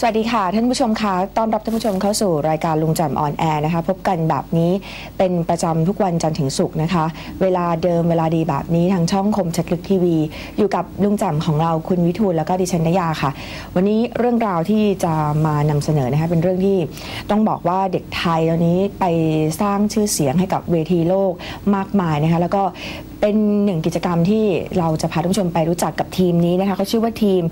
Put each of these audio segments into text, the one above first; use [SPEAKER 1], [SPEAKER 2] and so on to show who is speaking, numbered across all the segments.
[SPEAKER 1] สวัสดีค่ะ ท่านผู้ชมคะต้อนรับท่านผู้ชมเข้าสู่รายการลุงแจมออนแอร์นะคะ พบกันแบบนี้เป็นประจำทุกวันจันทร์ถึงศุกร์นะคะ เวลาเดิมเวลาดีแบบนี้ทางช่องคมชัดลึกทีวี อยู่กับลุงแจมของเราคุณวิทูลแล้วก็ดิฉันนยาค่ะ วันนี้เรื่องราวที่จะมานำเสนอนะคะเป็นเรื่องที่ต้องบอกว่าเด็กไทยตอนนี้ไปสร้างชื่อเสียงให้กับเวทีโลกมากมายนะคะแล้วก็ เป็นหนึ่งกิจกรรมที่เราจะพาท่านผู้ชมไปรู้จักกับทีมนี้นะคะเขาชื่อว่าทีม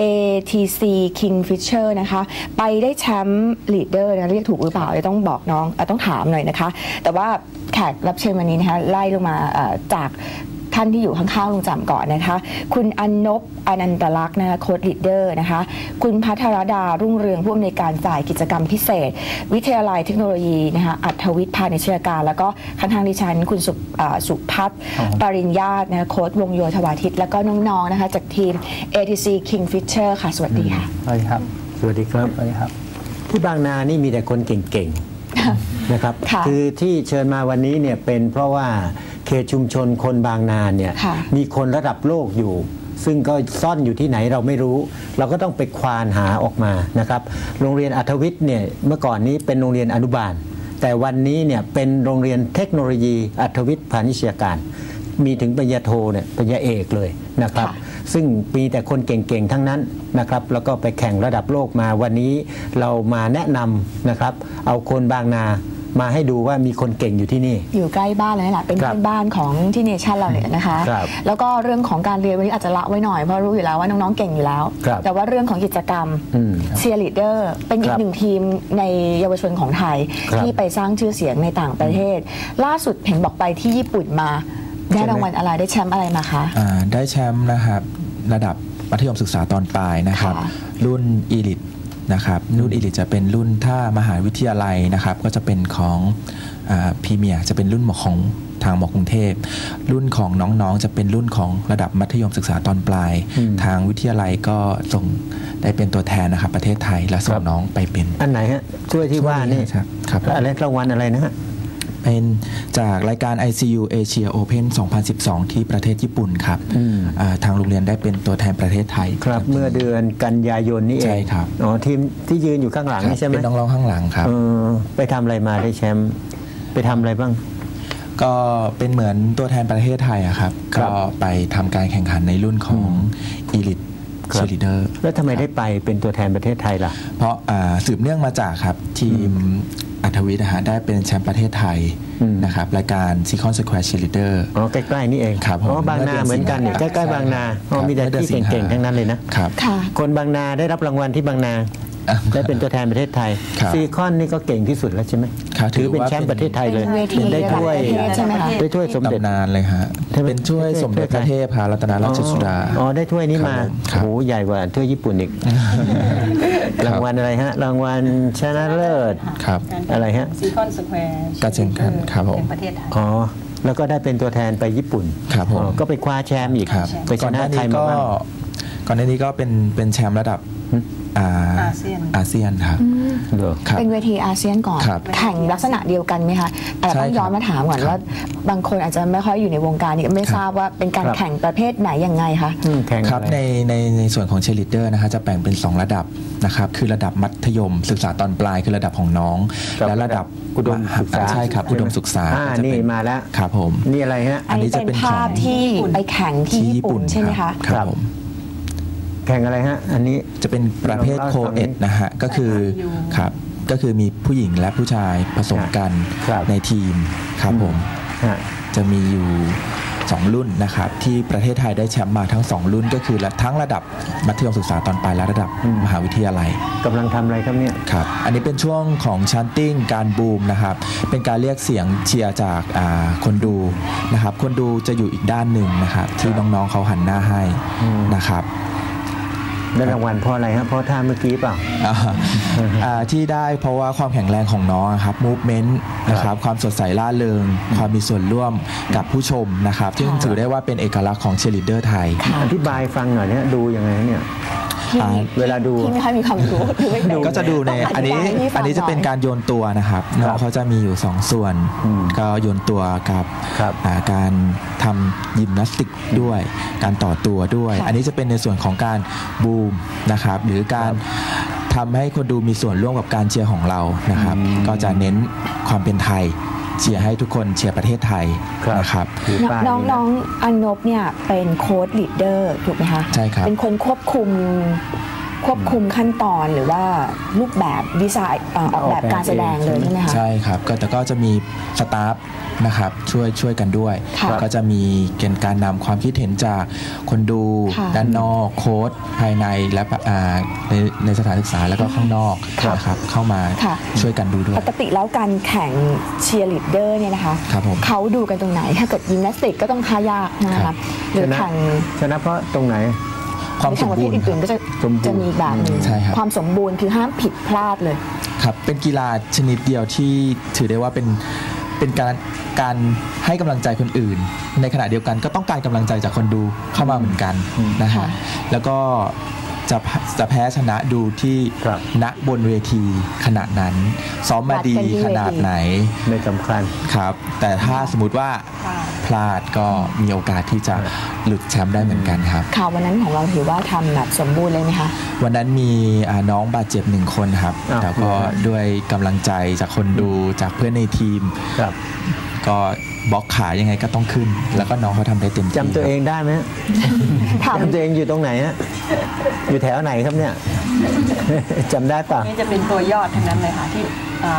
[SPEAKER 1] ATC Kingfisher นะคะไปได้แชมป์ลีดเดอร์นะเรียกถูกหรือเปล่าต้องบอกน้องอต้องถามหน่อยนะคะ แต่ว่าแขกรับเชิญวันนี้นะคะไล่ลงมาจาก ท่านที่อยู่ข้างๆลุงจำก่อนนะคะ คุณอนนบอนันตลักษณ์นะคะโค้ดลีดเดอร์นะคะ คุณพัทรดารุ่งเรืองผู้อำนวยการฝ่ายกิจกรรมพิเศษ วิทยาลัยเทคโนโลยีนะคะอัธวิทย์พาณิชยการ แล้วก็ข้างๆดิฉัน คุณสุอ่าสุพัฒน์ปริญญาตนะคะโค้ดวงโยธวาทิตแล้วก็น้องๆนะคะจากทีม ATC Kingfisher ค่ะ สวัสดีค่ะ
[SPEAKER 2] สวัสดีครับ
[SPEAKER 3] สวัสดีครับ
[SPEAKER 2] สวัสดีครับ
[SPEAKER 3] ที่บางนานี่มีแต่คนเก่งๆ นะครับ
[SPEAKER 1] ค่ะ
[SPEAKER 3] อที่เชิญมาวันนี้เนี่ยเป็นเพราะว่าเขตชุมชนคนบางนาเนี่ย
[SPEAKER 1] ค่ะ
[SPEAKER 3] มีคนระดับโลกอยู่ซึ่งก็ซ่อนอยู่ที่ไหนเราไม่รู้ เราก็ต้องไปควานหาออกมานะครับ โรงเรียนอัธวิทย์เนี่ยเมื่อก่อนนี้เป็นโรงเรียนอนุบาล แต่วันนี้เนี่ยเป็นโรงเรียนเทคโนโลยีอัธวิทย์พาณิชยการ มีถึงปริญญาโทเนี่ยปริญญาเอกเลยนะครับ
[SPEAKER 1] ค่ะ
[SPEAKER 3] ซึ่งมีแต่คนเก่งๆทั้งนั้นนะครับ แล้วก็ไปแข่งระดับโลกมาวันนี้เรามาแนะนำนะครับ เอาคนบางนา มาให้ดูว่ามีคนเก่งอยู่ที่นี่
[SPEAKER 1] อยู่ใกล้บ้านเลยแหละเป็น
[SPEAKER 3] ครับ
[SPEAKER 1] เพื่อนบ้านของที่เนชั่นเราเนี่ยนะคะ
[SPEAKER 3] ครับ
[SPEAKER 1] แล้วก็เรื่องของการเรียนวันนี้อาจจะละไว้หน่อยเพราะรู้อยู่แล้วว่าน้องๆเก่งอยู่แล้ว
[SPEAKER 3] ครับ
[SPEAKER 1] แต่ว่าเรื่องของกิจกรรม
[SPEAKER 3] อืม
[SPEAKER 1] เชียร์ลีดเดอร์เป็นอี
[SPEAKER 3] ค
[SPEAKER 1] ก
[SPEAKER 3] รับ
[SPEAKER 1] หนึ่งทีมในเยาวชนของไทย
[SPEAKER 3] ครับ
[SPEAKER 1] ที่ไปสร้างชื่อเสียงในต่างประเทศ ล่าสุดเห็นบอกไปที่ญี่ปุ่นมา ได้
[SPEAKER 3] ใช่ไหม
[SPEAKER 1] รางวัลอะไรได้แชมป์อะไรมาคะ
[SPEAKER 2] อ่าได้แชมป์นะครับระดับมัธยมศึกษาตอนปลายนะครับ
[SPEAKER 1] ค่ะ
[SPEAKER 2] รุ่นอีลิต นะครับรุ่นอีลิตจะเป็นรุ่นถ้ามหาวิทยาลัยนะครับก็จะเป็นของพรีเมียร์จะเป็นรุ่นของทางมกรุงเทพ รุ่นของน้องๆ จะเป็นรุ่นของระดับมัธยมศึกษาตอนปลาย
[SPEAKER 3] อืม
[SPEAKER 2] ทางวิทยาลัยก็ส่งได้เป็นตัวแทนนะครับประเทศไทยและส่
[SPEAKER 3] ครั
[SPEAKER 2] ง
[SPEAKER 3] บ
[SPEAKER 2] น้องไปเป็น
[SPEAKER 3] อันไหนฮะช่วยที่ว่านี่
[SPEAKER 2] ครับครับ
[SPEAKER 3] อะไรรางวัลอะไรนะฮะ
[SPEAKER 2] เป็นจากรายการ ICU Asia Open 2012 ที่ประเทศญี่ปุ่นครับ
[SPEAKER 3] อืม
[SPEAKER 2] อ่าทางโรงเรียนได้เป็นตัวแทนประเทศไทย
[SPEAKER 3] ครับเมื่อเดือนกันยายนนี่เอง
[SPEAKER 2] ใช่ครับ
[SPEAKER 3] อ๋อทีมที่ยืนอยู่ข้างหลัง
[SPEAKER 2] ครับ
[SPEAKER 3] นี่ใช่ไหม
[SPEAKER 2] เป็นน้องๆข้างหลังครับ
[SPEAKER 3] เออไปทำอะไรมาได้แชมป์ไปทำอะไรบ้าง
[SPEAKER 2] ก็เป็นเหมือนตัวแทนประเทศไทยอะครับ
[SPEAKER 3] ครั
[SPEAKER 2] ก็
[SPEAKER 3] บ
[SPEAKER 2] ไปทำการแข่งขันในรุ่นของ Elite
[SPEAKER 3] ครับ
[SPEAKER 2] Cheerleader
[SPEAKER 3] แล้วทำไมได้ไปเป็นตัวแทนประเทศไทยล่ะ
[SPEAKER 2] เพราะอ่าสืบเนื่องมาจากครับ ทีม อัธวิทย์นะฮะได้เป็นแชมป์ประเทศไทย
[SPEAKER 3] อืม
[SPEAKER 2] นะครับรายการ Second Square Cheerleader
[SPEAKER 3] อ๋อใกล้ๆนี่เอง
[SPEAKER 2] ครับผม
[SPEAKER 3] อ๋อบางนาเหมือนกันเนี่ย
[SPEAKER 2] เมื่
[SPEAKER 3] ใก
[SPEAKER 2] อเดือน
[SPEAKER 3] ล้ๆบางนา
[SPEAKER 2] สิงหา
[SPEAKER 3] อ๋อมีแต่
[SPEAKER 2] ครับ
[SPEAKER 3] ที่เก่งๆทั้งนั้นเลยนะ
[SPEAKER 2] ครับ
[SPEAKER 1] ค่ะ
[SPEAKER 3] คนบางนาได้รับรางวัลที่บางนา ได้เป็นตัวแทนประเทศไทย
[SPEAKER 2] ครับ
[SPEAKER 3] ซีคอนนี่ก็เก่งที่สุดแล้วใช่ไหม
[SPEAKER 2] ครับ
[SPEAKER 3] ถือเป็น
[SPEAKER 2] ถือว่า
[SPEAKER 3] แชมป์ประเทศไทยเลย
[SPEAKER 1] เป็นเวที
[SPEAKER 3] ได้ถ้วย
[SPEAKER 1] ระดับประเทศใช่ไหมคะ
[SPEAKER 3] ได้ถ้วยสมเด็จ
[SPEAKER 2] ตำนานเลยฮะ
[SPEAKER 3] ใช่ไหม
[SPEAKER 2] เป็นช่วยสมเด็จพระเทพพารัตนราชสุดา
[SPEAKER 3] อ๋อได้ถ้วยนี้มา
[SPEAKER 2] ครับผมครับ
[SPEAKER 3] โอ้โหใหญ่กว่าถ้วยญี่ปุ่นอีกรางวัลอะไรฮะ รางวัลชนะเลิศ
[SPEAKER 2] ครับ
[SPEAKER 3] อะไรฮะ
[SPEAKER 4] ซีคอนสแควร์
[SPEAKER 2] การแข่งขันครับผม
[SPEAKER 4] แห่งประเทศไทย
[SPEAKER 3] อ๋อแล้วก็ได้เป็นตัวแทนไปญี่ปุ่น
[SPEAKER 2] ครับผม
[SPEAKER 3] อ๋อก็ไปคว้าแชมป์อีก
[SPEAKER 2] ครับ
[SPEAKER 3] ไปช
[SPEAKER 2] ก่อนห
[SPEAKER 3] นะ
[SPEAKER 2] น้า
[SPEAKER 3] ใคร
[SPEAKER 2] นี้
[SPEAKER 3] มา
[SPEAKER 2] ก็
[SPEAKER 3] บ้าง
[SPEAKER 2] ก่อนหน้านี้ก็เป็นเป็นแชมป์ระดับ
[SPEAKER 3] หึ
[SPEAKER 2] อ่า
[SPEAKER 4] อาเซียน
[SPEAKER 2] อาเซียนครับ
[SPEAKER 3] เหรอ
[SPEAKER 2] ครับ
[SPEAKER 1] เป็นเวทีอาเซียนก่อน
[SPEAKER 2] ครับ
[SPEAKER 1] แข่งลักษณะเดียวกันไหมคะแต่
[SPEAKER 2] ใช่
[SPEAKER 1] ต้องย้อนมาถามก่อน
[SPEAKER 2] ครับ
[SPEAKER 1] ว่า บางคนอาจจะไม่ค่อยอยู่ในวงการนี้ไม่
[SPEAKER 2] ครับ
[SPEAKER 1] ทราบว่าเป็นการ
[SPEAKER 3] ครับ
[SPEAKER 1] แข่งประเภทไหนยังไงคะ
[SPEAKER 3] อืมแข่ง
[SPEAKER 2] ครับ
[SPEAKER 3] อะไร
[SPEAKER 2] ในในในส่วนของเชลิเดอร์นะฮะจะแบ่งเป็น 2 ระดับนะครับคือระดับมัธยม ศึกษาตอนปลายคือระดับของน้อง
[SPEAKER 3] กับ
[SPEAKER 2] และระดับ
[SPEAKER 3] อุดมศึกษา
[SPEAKER 2] ใช่ครับอุดมศึกษา
[SPEAKER 3] อ่า
[SPEAKER 2] ก็จะ
[SPEAKER 3] นี่
[SPEAKER 2] เป็น
[SPEAKER 3] มาแล้ว
[SPEAKER 2] ครับผม
[SPEAKER 3] นี่อะไรฮะ
[SPEAKER 1] อันนี้
[SPEAKER 2] อันนี้จะ
[SPEAKER 1] เป็น
[SPEAKER 2] เป็น
[SPEAKER 1] ภาพ
[SPEAKER 2] ของ
[SPEAKER 1] ที่ไปแข่งที่ญี่ปุ่นใช่ไหมคะ
[SPEAKER 2] ครั
[SPEAKER 3] ครับบ
[SPEAKER 2] ผม
[SPEAKER 3] แข่งอะไรฮะ อันนี้
[SPEAKER 2] จะเป็นประเภท
[SPEAKER 3] ลอง
[SPEAKER 2] โค
[SPEAKER 3] เล่าให้ฟัง
[SPEAKER 2] เอ็ดนะฮะ ก็คือ
[SPEAKER 4] อยู่
[SPEAKER 2] ครับก็คือมีผู้หญิงและผู้ชายผสมกัน
[SPEAKER 3] ครับ
[SPEAKER 2] ในทีมครับผม
[SPEAKER 3] ฮะ
[SPEAKER 2] จะมีอยู่ 2 รุ่นนะครับ ที่ประเทศไทยได้แชมป์มาทั้ง 2 รุ่นก็คือทั้งระดับมัธยมศึกษาตอนปลายและระดับ
[SPEAKER 3] อืม
[SPEAKER 2] มหาวิทยาลัย
[SPEAKER 3] กำลังทำอะไรครับเนี่ย
[SPEAKER 2] ครับอันนี้เป็นช่วงของชันติ้งการบูมนะครับ เป็นการเรียกเสียงเชียร์จากอ่าคนดูนะครับ คนดูจะอยู่อีกด้านหนึ่งนะครับ ที่น้องๆเขาหันหน้าให้
[SPEAKER 3] อืม
[SPEAKER 2] นะครับ
[SPEAKER 3] ได้รางวัลเพราะอะไรฮะเพราะท่าเมื่อกี้เปล่า
[SPEAKER 2] อ่าอ่าที่ได้เพราะว่าความแข็งแรงของน้องอะครับมูฟเมนต์นะครับความสดใสล่าเริง ความมีส่วนร่วมกับผู้ชมนะครับซึ่งถือได้ว่าเป็นเอกลักษณ์ของเชลิเดอร์ไทย
[SPEAKER 3] อธิบายฟังหน่อยเนี่ยดูยังไงเนี่ย
[SPEAKER 1] ที่
[SPEAKER 2] อ่า
[SPEAKER 3] เวลาดู
[SPEAKER 1] ที่ไม่ค่อยมีความรู้คือไม่เป็น
[SPEAKER 2] ก็จะดูใน
[SPEAKER 1] ต้ง
[SPEAKER 2] อันนี้
[SPEAKER 1] ธิบายให้ฟัง
[SPEAKER 2] อันนี้จะเป็น
[SPEAKER 1] หย
[SPEAKER 2] การโยนตัวนะครับน้องเขาจะมีอยู่ 2 ส่วน
[SPEAKER 3] อืม
[SPEAKER 2] ก็โยนตัวกับ
[SPEAKER 3] ครับ
[SPEAKER 2] อ่าการทำยิมนาสติกด้วย การต่อตัวด้วย
[SPEAKER 1] ค่ะ
[SPEAKER 2] อันนี้จะเป็นในส่วนของการบูมนะครับ หรือการทำให้คนดูมีส่วนร่วมกับการเชียร์ของเรานะครับ ก็จะเน้นความเป็นไทย เชียร์ให้ทุกคนเชียร์ประเทศไทย
[SPEAKER 3] ครับ
[SPEAKER 2] นะครับ
[SPEAKER 3] ถือป้าย
[SPEAKER 1] น้องน้องอันนบเนี่ยเป็นโค้ดลีดเดอร์ถูกไหมคะ
[SPEAKER 2] ใช่ครับ
[SPEAKER 1] เป็นคนควบคุม ควบคุมขั้นตอนหรือว่ารูปแบบดีไซน์เอ่อออกแบบการแสดงเลยใช่ไหมคะ
[SPEAKER 2] ใช่ครับก็แต่ก็จะมีสตาฟนะครับช่วยช่วยกันด้วย
[SPEAKER 1] ค่ะ
[SPEAKER 2] ก็จะมีเกณฑ์การนำความคิดเห็นจากคนดู
[SPEAKER 1] ค่ะ
[SPEAKER 2] ด้านนอกโค้ดภายในและอ่าในในสถานศึกษาแล้วก็ข้างนอกนะครับเข้ามา
[SPEAKER 1] ค่ะ
[SPEAKER 2] ช่วยกันดูด้วย
[SPEAKER 1] ปกติแล้วการแข่งเชียร์ลีดเดอร์เนี่ยนะคะ
[SPEAKER 2] ครับผม
[SPEAKER 1] เขาดูกันตรงไหนถ้าเกิดยิมนาสติกก็ต้องท่ายากนะ
[SPEAKER 2] ครั
[SPEAKER 1] คะ
[SPEAKER 2] บ
[SPEAKER 1] หรือ
[SPEAKER 3] ชนะ
[SPEAKER 1] แข่ง
[SPEAKER 3] ชนะเพราะตรงไหน
[SPEAKER 2] ความ
[SPEAKER 1] ใน
[SPEAKER 2] ส
[SPEAKER 1] แข่
[SPEAKER 2] ม
[SPEAKER 1] งประเภ
[SPEAKER 2] บู
[SPEAKER 1] ท
[SPEAKER 2] รณ์
[SPEAKER 1] อื่นๆก็จะ
[SPEAKER 3] สมบูรณ์
[SPEAKER 1] จะมีอีกแบบหนึง
[SPEAKER 2] ใช่ครับ
[SPEAKER 1] ความสมบูรณ์คือห้ามผิดพลาดเลย
[SPEAKER 2] ครับเป็นกีฬาชนิดเดียวที่ถือได้ว่าเป็นเป็นการการให้กำลังใจคนอื่น ในขณะเดียวกันก็ต้องการกำลังใจจากคนดูเข้ามาเหมือนกันนะ
[SPEAKER 1] ค่ะ
[SPEAKER 2] ฮะแล้วก็จะจะแพ้ชนะดูที่
[SPEAKER 3] ครับ
[SPEAKER 2] ณบนเวทีขนาดนั้น ซ้อมมาดีขนาดไหน
[SPEAKER 3] ไม่สำคัญ
[SPEAKER 2] ครับ แต่ถ้าสมมติว่า พลาดก็มีโอกาสที่จะหลุดแชมป์ได้เหมือนกันครับ
[SPEAKER 1] ข่าววันนั้นของเราถือว่าทำแบบสมบูรณ์เลยไหมคะ
[SPEAKER 2] วันนั้นมีอ่าน้องบาดเจ็บหนึ่งคนครับ
[SPEAKER 3] อ้าว
[SPEAKER 2] แต่ก็ด้วยกำลังใจจากคนดูจากเพื่อนในทีม
[SPEAKER 3] ครับ
[SPEAKER 2] ก็บล็อกขายังไงก็ต้องขึ้น แล้วก็น้องเขาทำได้เต็มที่
[SPEAKER 3] จำตัวเองได้ไหมฮะ
[SPEAKER 1] ถาม
[SPEAKER 3] จำตัวเองอยู่ตรงไหนฮะอยู่แถวไหนครับเนี่ย จำได้ปะ
[SPEAKER 4] นี่จะเป็นตัวยอดทั้งนั้นเลยค่ะที่อ่า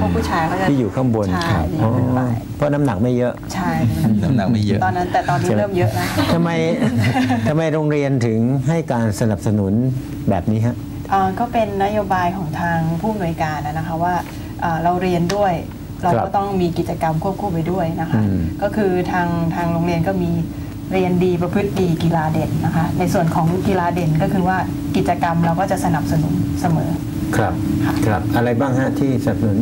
[SPEAKER 4] พวกผู้ชายเขาจะ
[SPEAKER 3] ที่อยู่ข้างบน
[SPEAKER 4] ใช่
[SPEAKER 3] ครับ
[SPEAKER 4] ที่
[SPEAKER 3] อ๋อ
[SPEAKER 4] ขึ้นไป
[SPEAKER 3] เพราะน้ำหนักไม่เยอะ
[SPEAKER 4] ใช่
[SPEAKER 2] น้ำหนักไม่เยอะ
[SPEAKER 4] ตอนนั้นแต่ตอนนี้เริ่มเยอะแล้ว
[SPEAKER 3] ทำไมทำไมโรงเรียนถึงให้การสนับสนุนแบบนี้ฮะ
[SPEAKER 4] อ่าก็เป็นนโยบายของทางผู้อำนวยการนะคะว่าอ่าเราเรียนด้วยเรา
[SPEAKER 3] ครั
[SPEAKER 4] ก็
[SPEAKER 3] บ
[SPEAKER 4] ต้องมีกิจกรรมควบคู่ไปด้วยนะคะ
[SPEAKER 3] อืม
[SPEAKER 4] ก็คือทางทางโรงเรียนก็มี เรียนดีประพฤติดีกีฬาเด่นนะคะ ในส่วนของกีฬาเด่นก็คือว่ากิจกรรมเราก็จะสนับสนุนเสมอ
[SPEAKER 3] ครับ ครับ อะไรบ้างฮะที่สนับสนุน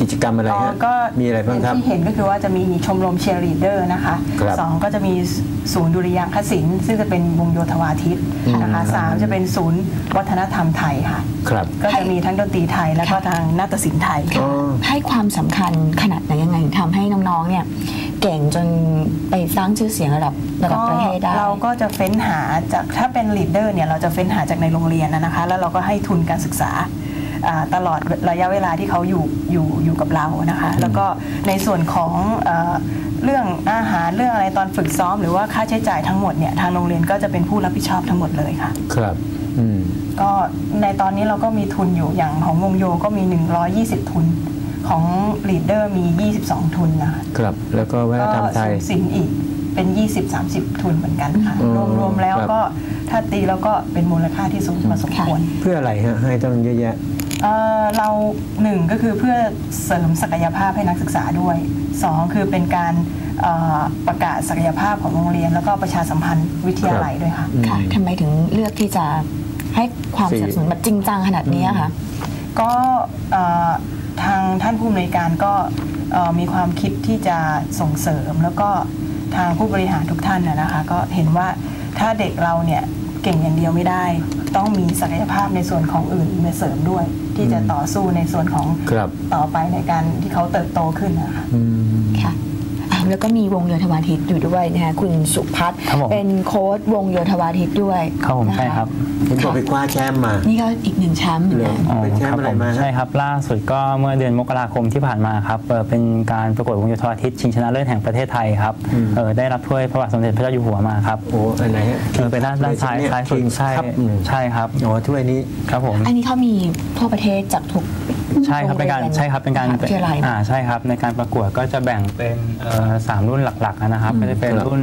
[SPEAKER 3] กิจกรรมอะไร
[SPEAKER 4] อ๋อ
[SPEAKER 3] ฮะ
[SPEAKER 4] ก็
[SPEAKER 3] มีอะไรบ้างครับ
[SPEAKER 4] ที่เห็นก็คือว่าจะมีชมรมเชียร์ลีดเดอร์นะคะ
[SPEAKER 3] ครับ
[SPEAKER 4] สองก็จะมีศูนย์ดุริยางคศิลป์ซึ่งจะเป็นวงโยธวาทิตนะคะสามจะเป็นศูนย์วัฒนธรรมไทยค่ะ
[SPEAKER 3] ครับ
[SPEAKER 4] ก็จะมีทั้งดนตรีไทยแล้วก็ทางนาฏศิลป์ไทย
[SPEAKER 3] อ๋อ
[SPEAKER 1] ให้ความสำคัญขนาดไหนยังไงถึงทำให้น้องๆเนี่ย เก่งจนไปสร้างชื่อเสียงระดับระดับประเทศได้
[SPEAKER 4] เราก็จะเฟ้นหาจากถ้าเป็นลีดเดอร์เนี่ยเราจะเฟ้นหาจากในโรงเรียนนะนะคะ แล้วเราก็ให้ทุนการศึกษาอ่าตลอดระยะเวลาที่เขาอยู่อยู่อยู่กับเรานะคะ แล้วก็ในส่วนของเอ่อเรื่องอาหารเรื่องอะไรตอนฝึกซ้อม หรือว่าค่าใช้จ่ายทั้งหมดเนี่ยทางโรงเรียนก็จะเป็นผู้รับผิดชอบทั้งหมดเลยค่ะ
[SPEAKER 3] ครับอืม
[SPEAKER 4] ก็ในตอนนี้เราก็มีทุนอยู่อย่างของวงโยก็มี 120 ทุน ของลีดเดอร์มี 22 ทุนนะคะ
[SPEAKER 3] ครับ แล้วก็วัฒน
[SPEAKER 4] ก็
[SPEAKER 3] ธรรมไทย
[SPEAKER 4] สูงสินอีกเป็น 20-30 ทุนเหมือนกันค่ะ
[SPEAKER 3] อืม
[SPEAKER 4] รวมรวมแล้ว
[SPEAKER 3] ครับ
[SPEAKER 4] ก็ถ้าตีแล้วก็เป็นมูลค่าที่สูงพอสมควร
[SPEAKER 3] เพื่ออะไรฮะให้ต้องเยอะแยะ
[SPEAKER 4] เอ่อเราหนึ่งก็คือเพื่อเสริมศักยภาพให้นักศึกษาด้วยสองคือเป็นการเอ่อประกาศศักยภาพของโรงเรียน แล้วก็ประชาสัมพันธ์วิทยาลัยด้วยค่ะ
[SPEAKER 1] ค่ะทำไมถึงเลือกที่จะให้ความสนับสนุนแบบจริงจังขนาดนี้อะคะ
[SPEAKER 4] ก็เอ่อ ทางท่านผู้อำนวยการก็เอ่อมีความคิดที่จะส่งเสริม แล้วก็ทางผู้บริหารทุกท่านนะนะคะก็เห็นว่าถ้าเด็กเราเนี่ยเก่งอย่างเดียวไม่ได้ ต้องมีศักยภาพในส่วนของอื่นมาเสริมด้วย ที่จะต่อสู้ในส่วนของ
[SPEAKER 3] ครับ
[SPEAKER 4] ต่อไปในการที่เขาเติบโตขึ้นนะคะ
[SPEAKER 3] อืม
[SPEAKER 1] ค่ะอะ แล้วก็มีวงโยธวาทิตอยู่ด้วยนะคะคุณสุพัฒน์
[SPEAKER 5] ครับผม
[SPEAKER 1] เป็นโค้ดวงโยธวาทิตด้วย
[SPEAKER 5] ครับผม
[SPEAKER 1] นะะ
[SPEAKER 5] ใช่ครับ
[SPEAKER 3] เห็นบอกไปคว้าแชมป์มา
[SPEAKER 1] นี่ก็อีกหนึ่งแชมป์เหมือนกัน
[SPEAKER 3] เหรอเป็นแชมป์อะไรมาฮะ
[SPEAKER 5] ใช่ครับ ล่าสุดก็เมื่อเดือนมกราคมที่ผ่านมาครับเอ่อเป็นการประกวดวงโยธวาทิตชิงชนะเลิศแห่งประเทศไทยครับเอ่อได้รับถ้วยพระบาทสมเด็จพระเจ้าอยู่หัวมาครับ
[SPEAKER 3] โอ้อันไหนฮะ
[SPEAKER 5] เออเป็นด้านด้านซ้ายซ้ายสุด
[SPEAKER 3] คิง
[SPEAKER 5] ใช่
[SPEAKER 3] ครับ
[SPEAKER 5] ใช่ครับ
[SPEAKER 3] โอ้ถ้วยนี้
[SPEAKER 5] ครับผม
[SPEAKER 1] อันนี้เขามีทั่วประเทศจากทุก
[SPEAKER 5] ใช่ครับเป็นการ
[SPEAKER 1] โงย
[SPEAKER 5] ใช่ครับเป็นการ
[SPEAKER 1] มหวิทยาลัย
[SPEAKER 5] อ่าใช่ครับในการประกวดก็จะแบ่งเป็นเอ่อสามรุ่นหลักๆนะครับก็จะเป็น
[SPEAKER 3] ครับ
[SPEAKER 5] รุ่น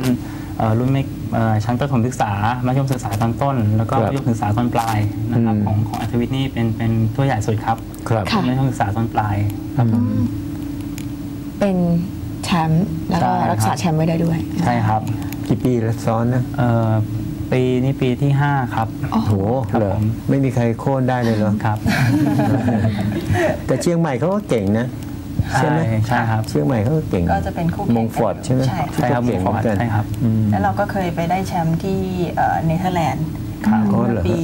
[SPEAKER 5] เอ่อรุ่นไม่เอ่อชั้นประถมศึกษา มัธยมศึกษาตอนต้น แล้วก็
[SPEAKER 3] ครับ
[SPEAKER 5] มัธยมศึกษาตอนปลายนะครับ
[SPEAKER 3] อืม
[SPEAKER 5] ของของอัธวิทย์นี่เป็นเป็นตัวใหญ่สุดครับ
[SPEAKER 3] ครับ
[SPEAKER 1] ค่ะ
[SPEAKER 5] มัธยมศึกษาตอนปลายครับผม
[SPEAKER 1] เป็นแชมป์แล้วก็
[SPEAKER 5] ใช่ครับ
[SPEAKER 1] รักษาแชมป์ไว้ได้ด้วย
[SPEAKER 5] ใช่ครับ
[SPEAKER 3] กี่ปีแล้วซ้อนนะ
[SPEAKER 5] เอ่อ ปีนี้ปีที่ 5 ครับ
[SPEAKER 1] อ๋อ
[SPEAKER 3] โห
[SPEAKER 5] ครับ
[SPEAKER 3] เหรอ
[SPEAKER 5] ผม
[SPEAKER 3] ไม่มีใครโค่นได้เลยเหรอ
[SPEAKER 5] ครับ
[SPEAKER 3] แต่เชียงใหม่เขาก็เก่งนะ ใช่ไหม
[SPEAKER 5] ใช่ครับ
[SPEAKER 3] เชียงใหม่เขาก็เก่ง
[SPEAKER 4] ก็จะเป็นคู่
[SPEAKER 3] มงฟอร์ดใช่ไหม
[SPEAKER 4] ใช่
[SPEAKER 5] ใช่ครับ
[SPEAKER 3] เก่งเหมือนกัน
[SPEAKER 5] ใช่ครับ
[SPEAKER 3] อืม
[SPEAKER 4] แล้วเราก็เคยไปได้แชมป์ที่เอ่อเนเธอร์แลนด์
[SPEAKER 5] ครับ
[SPEAKER 3] อ๋อเหรอฮะ
[SPEAKER 4] ปี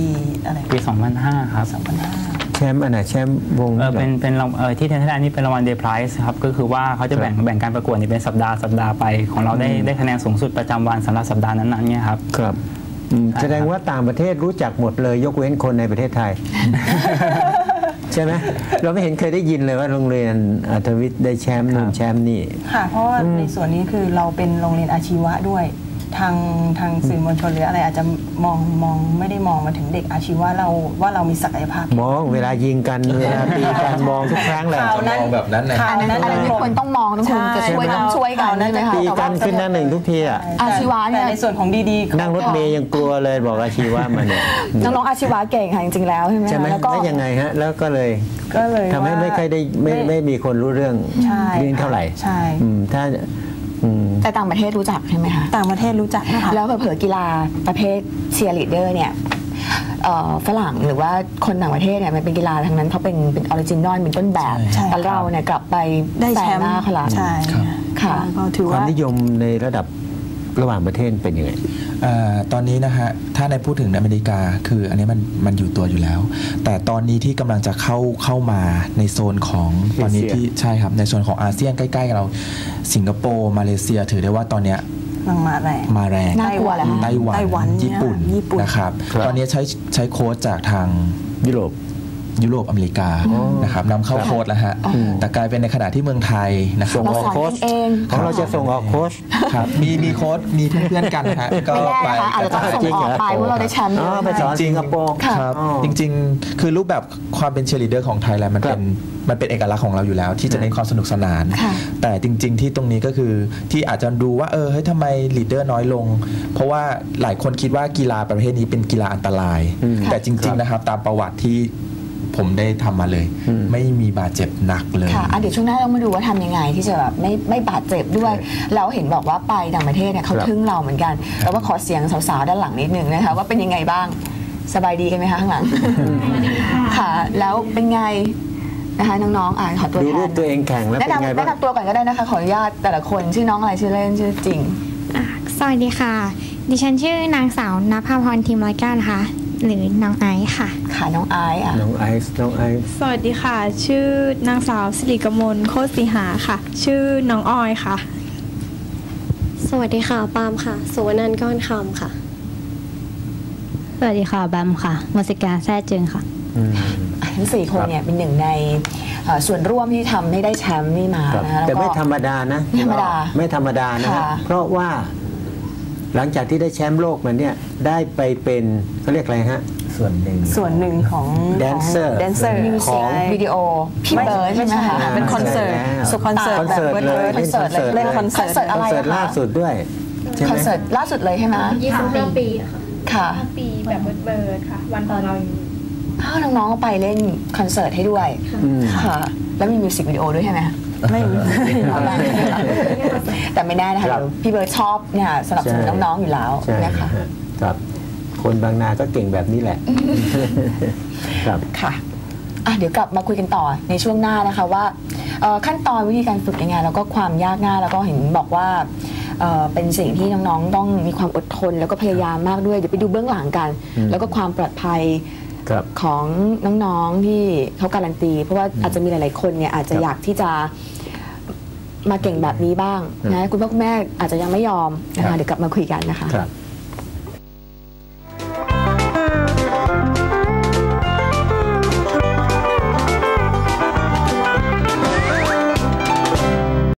[SPEAKER 4] อะไร
[SPEAKER 5] ปี 2005 ครับ
[SPEAKER 4] 2005
[SPEAKER 3] แชมป์อันไหนแชมป์วง
[SPEAKER 5] เออ
[SPEAKER 3] หรอ
[SPEAKER 5] เป็นเป็นรางเออที่เทนเทอร์แลนด์นี่เป็นรางวัลเดย์ไพรส์ครับก็คือว่าเขาจะแบ่ง
[SPEAKER 3] ครับ
[SPEAKER 5] แบ่งการประกวดนี่เป็นสัปดาห์สัปดาห์ไป ของเราได้ได้คะแนนสูงสุดประจำวันสำหรับสัปดาห์นั้นๆเนี่ยครับ
[SPEAKER 3] ครับอืม แสดงว่าต่างประเทศรู้จักหมดเลย ยกเว้นคนในประเทศไทย ใช่ไหมเราไม่เห็นเคยได้ยินเลยว่าโรงเรียนอัธวิทย์ได้แชมป์นู่นแชมป์นี่
[SPEAKER 4] ค่ะ เพราะว่าในส่วนนี้คือเราเป็นโรงเรียนอาชีวะด้วย ทางทางสื่อมวลชนหรืออะไรอาจจะมองมองไม่ได้มองมาถึงเด็กอาชีวะเราว่าเรามีศักยภาพ
[SPEAKER 3] มองเวลายิงกันเวลาตีกันมองทุกครั้งแหละ
[SPEAKER 4] ข่าวนั้น
[SPEAKER 2] มองแบบนั้นนะ
[SPEAKER 4] ข่าว
[SPEAKER 1] อันนั้นอันนั้นไม่ควรต้องมองต้องควรจะช่วยต้องช่วยกันใช่ไหมคะ
[SPEAKER 3] ตี
[SPEAKER 1] แต่
[SPEAKER 3] กั
[SPEAKER 1] ว่าน
[SPEAKER 3] ขึ้นหน้าหนึ่งทุกทีอะ
[SPEAKER 1] อาชีวะเนี่ย
[SPEAKER 4] แต่ในส่วนของดีๆ
[SPEAKER 3] นั่งรถเมย์ยังกลัวเลยบอกอาชีวะมาเนี่ย
[SPEAKER 1] น้องๆอาชีวะเก่งค่ะจริงๆแล้วใช่ไหม
[SPEAKER 3] ใช่ไหม
[SPEAKER 1] คะแล้วก็
[SPEAKER 3] แล้วยังไงฮะ แล้วก็เลย
[SPEAKER 4] ก็เลย
[SPEAKER 3] ทำให้
[SPEAKER 4] ว่า
[SPEAKER 3] ไม่ค่อยได้ไม่ไม่มีคนรู้เรื่อง
[SPEAKER 4] ใช่
[SPEAKER 3] เรื่องเท่าไหร่
[SPEAKER 4] ใช่
[SPEAKER 3] อืมถ้าอืม
[SPEAKER 1] แต่ต่างประเทศรู้จักใช่ไหมคะ
[SPEAKER 4] ต่างประเทศรู้จักนะคะ
[SPEAKER 1] แล้วเผลอๆกีฬาประเภทเชียร์ลีดเดอร์เนี่ยเอ่อฝรั่งหรือว่าคนต่างประเทศเนี่ยมันเป็นกีฬาทั้งนั้นเขาเป็นเป็นออริจินอลเป็นต้นแบบ
[SPEAKER 4] ใช่
[SPEAKER 1] แต่เราเนี่ยกลับไป
[SPEAKER 4] ได้แช
[SPEAKER 1] ซง
[SPEAKER 4] ม
[SPEAKER 1] ห
[SPEAKER 4] ป์
[SPEAKER 1] น้าเขาละ
[SPEAKER 4] ใช่
[SPEAKER 2] ครับ
[SPEAKER 1] ค่ะ
[SPEAKER 4] ก็ถือ
[SPEAKER 3] ความ
[SPEAKER 4] ว่า
[SPEAKER 3] นิยมในระดับระหว่างประเทศเป็นยังไง
[SPEAKER 2] เอ่อ ตอนนี้นะฮะถ้าในพูดถึงอเมริกาคืออันนี้มันมันอยู่ตัวอยู่แล้ว แต่ตอนนี้ที่กำลังจะเข้าเข้ามาในโซนของตอนนี้
[SPEAKER 3] เอเชีย
[SPEAKER 2] ที่ใช่ครับในโซนของอาเซียนใกล้ๆกับเราสิงคโปร์มาเลเซียถือได้ว่าตอนเนี้ย
[SPEAKER 4] ลังมาแรง
[SPEAKER 2] มาแรง
[SPEAKER 1] น่ากลัวเหรอคะ
[SPEAKER 2] ไต้หวัน
[SPEAKER 4] ไต้หวัน
[SPEAKER 2] ญี่ปุ่น
[SPEAKER 4] เนี่ยญี่ปุ่น
[SPEAKER 2] นะครับ
[SPEAKER 3] ครับ
[SPEAKER 2] ตอนนี้ใช้ใช้โค้ดจากทาง
[SPEAKER 3] ยุโรป
[SPEAKER 2] ยุโรปอเมริกานะครับนำเข้า
[SPEAKER 3] ครับ
[SPEAKER 2] โค้ดแล้วฮะแต่กลายเป็นในขณะที่เมืองไทยนะครับ
[SPEAKER 3] ส่งออก
[SPEAKER 1] เราสอน
[SPEAKER 3] โค้ช
[SPEAKER 1] กันเอง
[SPEAKER 3] ของเราจะส่งออกโค้ช
[SPEAKER 2] ครับมีมีโค้ดมีเพื่อนๆกันฮะก็
[SPEAKER 1] ไม่แน่
[SPEAKER 2] ไป
[SPEAKER 1] นะคะอาจจะต้องส่งออกไปว่าเราได้แชมป์
[SPEAKER 3] อ๋อไปสอนสิงคโปร์
[SPEAKER 1] ค่ะ
[SPEAKER 2] ครับ
[SPEAKER 3] อ๋อ
[SPEAKER 2] จริง ๆ คือรูปแบบความเป็นเชียร์ลีดเดอร์ของไทยแลนด์มัน
[SPEAKER 3] ครั
[SPEAKER 2] เป็
[SPEAKER 3] บ
[SPEAKER 2] นมันเป็นเอกลักษณ์ของเราอยู่แล้ว ที่จะเน้นความสนุกสนาน
[SPEAKER 1] ค่ะ
[SPEAKER 2] แต่จริง ๆ ที่ตรงนี้ก็คือที่อาจจะดูว่าเออเฮ้ยทำไมลีดเดอร์น้อยลง เพราะว่าหลายคนคิดว่ากีฬาประเภทนี้เป็นกีฬาอันตราย
[SPEAKER 3] อืม
[SPEAKER 2] แต่จริง ๆ นะครับ ตามประวัติที่ ผมได้ทำมาเลย
[SPEAKER 3] อืม
[SPEAKER 2] ไม่มีบาดเจ็บหนักเลย
[SPEAKER 1] ค่ะอะเดี๋ยวช่วงหน้าเรามาดูว่าทำยังไงที่จะแบบไม่ไม่บาดเจ็บด้วยแล้วเห็นบอกว่าไปต่างประเทศเนี่ยเขา
[SPEAKER 3] ครับ
[SPEAKER 1] ทึ่งเราเหมือนกัน แต่ว่าขอเสียงสาวๆด้านหลังนิดนึงนะคะว่าเป็นยังไงบ้างสบายดีกันไหมคะข้างหลังค่ะ แล้วเป็นไงนะคะน้องๆอ่านขอตัว
[SPEAKER 3] ดู
[SPEAKER 1] แท
[SPEAKER 3] รู
[SPEAKER 1] น
[SPEAKER 3] ปตัวเองแข่งแล้ว
[SPEAKER 1] แนะ
[SPEAKER 3] เป็นไง
[SPEAKER 1] นำ
[SPEAKER 3] บ้า
[SPEAKER 1] แนะ
[SPEAKER 3] ง
[SPEAKER 1] นำตัวก่อนก็ได้นะคะขออนุญาตแต่ละคนชื่อน้องอะไรชื่อเล่นชื่อจริง
[SPEAKER 6] อะสวัสดีค่ะ ดิฉันชื่อนางสาวนภาพรทีมร้อยเก้านะคะ หรือน้องไอซ์ค่ะ
[SPEAKER 1] ค่ะน้องไอซ์อะ
[SPEAKER 3] น้องไอซ์น้องไอซ์
[SPEAKER 7] สวัสดีค่ะ ชื่อนางสาวสิริกมลโคตรสีหาค่ะ ชื่อน้องออยค่ะ
[SPEAKER 8] สวัสดีค่ะปาล์มค่ะสุวรรณันท์ก้อนคำค่ะ
[SPEAKER 9] สวัสดีค่ะแบมค่ะมสิกาแท้จึงค่ะ
[SPEAKER 3] อืม
[SPEAKER 1] อะทั้งสี่คนเนี่ยเป็นหนึ่งในเอ่อส่วนร่วมที่ทำให้ได้แชมป์นี่มา
[SPEAKER 3] ครับ
[SPEAKER 1] นะคะ
[SPEAKER 3] แต่
[SPEAKER 1] แล้ว
[SPEAKER 3] ไม่
[SPEAKER 1] ก็
[SPEAKER 3] ธรรมดานะ
[SPEAKER 1] ไม่ธรรมดา
[SPEAKER 3] ไม่ธรรมดานะ
[SPEAKER 1] ค่ะ
[SPEAKER 3] เพราะว่า หลังจากที่ได้แชมป์โลกมันเนี่ยได้ไปเป็นเขาเรียกอะไรฮะ ส่วนหนึ่ง
[SPEAKER 4] ส่วนหนึ่งของ
[SPEAKER 3] แดนเซอร์
[SPEAKER 4] แดนเซอร์
[SPEAKER 3] ของ
[SPEAKER 1] วิดีโอ พี่เบิร์ดใช่ไหมคะ
[SPEAKER 3] อ่า
[SPEAKER 4] เป็นคอนเสิร์ต
[SPEAKER 3] แล้ว
[SPEAKER 4] สุดคอนเสิร์ต
[SPEAKER 3] คอนเสิร์ต
[SPEAKER 4] แบบ
[SPEAKER 3] เลย
[SPEAKER 4] คอนเสิร์ตเลย
[SPEAKER 3] เล่
[SPEAKER 4] เล่
[SPEAKER 3] น
[SPEAKER 4] น
[SPEAKER 3] ค
[SPEAKER 4] ค
[SPEAKER 3] อ
[SPEAKER 4] อนน
[SPEAKER 3] เสิ
[SPEAKER 4] เสิ
[SPEAKER 3] ร์
[SPEAKER 4] ร์
[SPEAKER 3] ต
[SPEAKER 4] ต
[SPEAKER 1] คอนเสิร์ตอะไร
[SPEAKER 3] คอนเสิร์ต
[SPEAKER 1] อะคะ
[SPEAKER 3] ล่าสุดด้วยใช่ไห
[SPEAKER 1] ค
[SPEAKER 3] ม
[SPEAKER 1] อนเสิร์ตล่าสุดเลยใช่ไหม
[SPEAKER 8] 25ปีค่ะ
[SPEAKER 1] ค่ะ
[SPEAKER 7] ปีแบบเบิร์ดค่ะ วันของเราอยู่
[SPEAKER 1] อ้าวน้องๆก็ไปเล่นคอนเสิร์ตให้ด้วย
[SPEAKER 3] อืม
[SPEAKER 1] ค่ะแล้วมีมิวสิกวิดีโอด้วยใช่ไหม
[SPEAKER 4] ไม่มี
[SPEAKER 1] แต่ไม่แน่นะคะ
[SPEAKER 3] ครับ
[SPEAKER 1] เดี๋ยวพี่เบิร์ดชอบเนี่ยสนับสนุน
[SPEAKER 3] ใช่
[SPEAKER 1] น้องๆอยู่แล้ว
[SPEAKER 3] ใช่
[SPEAKER 1] นะคะ
[SPEAKER 3] ฮะครับ คนบางนาก็เก่งแบบนี้แหละ ครับ
[SPEAKER 1] ค่ะอะเดี๋ยวกลับมาคุยกันต่อในช่วงหน้านะคะว่าเอ่อขั้นตอนวิธีการฝึกยังไงแล้วก็ความยากง่ายแล้วก็เห็นบอกว่าเอ่อเป็นสิ่งที่น้องๆ ต้องมีความอดทน แล้วก็พยายามมากด้วย เดี๋ยวไปดูเบื้องหลังกัน
[SPEAKER 3] อืม
[SPEAKER 1] แล้วก็ความปลอดภัย
[SPEAKER 3] ครับ
[SPEAKER 1] ของน้องๆที่เขาการันตี เพราะว่าอาจจะมีหลายๆคนเนี่ยอาจจะ
[SPEAKER 3] ครับ
[SPEAKER 1] อยากที่จะมาเก่งแบบนี้บ้างนะคุณพ่อคุณแม่อาจจะยังไม่ยอมนะ
[SPEAKER 3] ครั
[SPEAKER 1] คะ
[SPEAKER 3] บ
[SPEAKER 1] เดี๋ยวกลับมาคุยกันนะคะ
[SPEAKER 3] ครับ